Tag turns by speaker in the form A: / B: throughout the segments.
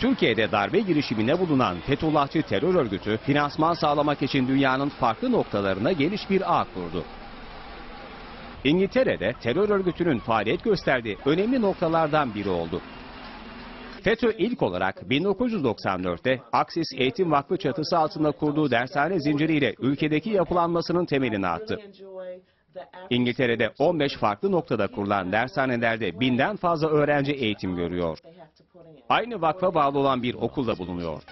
A: Türkiye'de darbe girişiminde bulunan Fethullahçı terör örgütü finansman sağlamak için dünyanın farklı noktalarına geniş bir ağ kurdu. İngiltere'de terör örgütünün faaliyet gösterdiği önemli noktalardan biri oldu. FETÖ ilk olarak 1994'te Aksis Eğitim Vakfı çatısı altında kurduğu dershane zinciriyle ülkedeki yapılanmasının temelini attı. İngiltere'de 15 farklı noktada kurulan dershanelerde binden fazla öğrenci eğitim görüyor. Aynı vakfa bağlı olan bir okulda bulunuyor.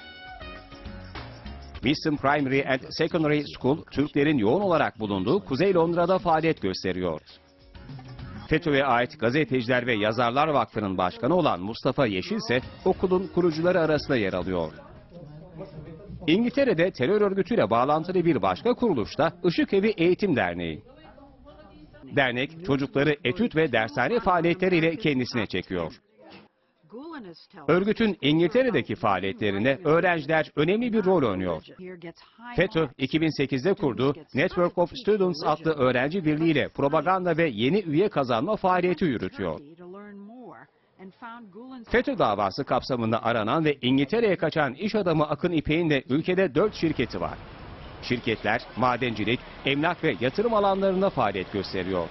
A: Wiston Primary and Secondary School, Türklerin yoğun olarak bulunduğu Kuzey Londra'da faaliyet gösteriyor. FETÖ'ye ait Gazeteciler ve Yazarlar Vakfı'nın başkanı olan Mustafa Yeşil ise okulun kurucuları arasında yer alıyor. İngiltere'de terör örgütüyle bağlantılı bir başka kuruluş da Işık Evi Eğitim Derneği. Dernek çocukları etüt ve dershane faaliyetleriyle kendisine çekiyor. Örgütün İngiltere'deki faaliyetlerinde öğrenciler önemli bir rol oynuyor. FETÖ 2008'de kurduğu Network of Students adlı öğrenci birliğiyle propaganda ve yeni üye kazanma faaliyeti yürütüyor. FETÖ davası kapsamında aranan ve İngiltere'ye kaçan iş adamı Akın İpek'in de ülkede 4 şirketi var. Şirketler madencilik, emlak ve yatırım alanlarında faaliyet gösteriyor.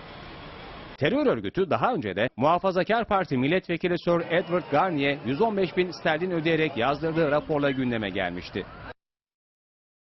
A: Terör örgütü daha önce de Muhafazakar Parti Milletvekili Sir Edward Garnier 115 bin sterlin ödeyerek yazdırdığı raporla gündeme gelmişti.